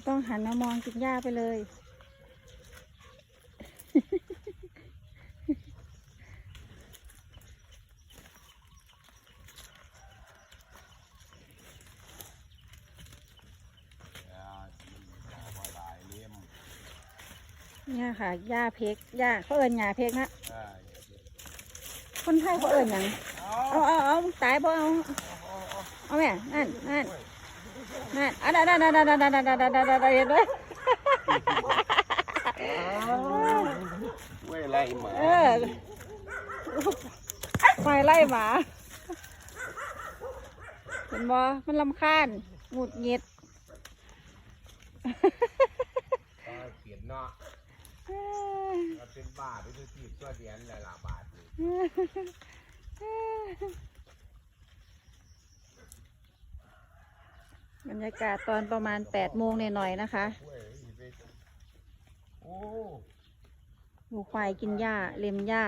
ไม่ต้องหันมามองกินหญ้าไปเลย เนี่ยค่ะหญ้าเพกหญ้าเขาเอิญหญ้าเพกนะคนไทยเขาเอิญหยังเอาเอาเอาตายบ่เอาเอาแม่นั่นนั่น นั่นอันนั้นอันนั้นอันนั้นอันนั้นอันนั้นเห็นไหมไล่หมาเออไฟไล่หมาเห็นบ่มันลำคาญหงุดหงิดเขียนเนาะเป็นบาทเป็นสิบตัวเดียนหลายบาท บรรยากาศตอนประมาณแปดโมงหน่อยๆนะคะหมูควายกินหญ้าเล็มหญ้า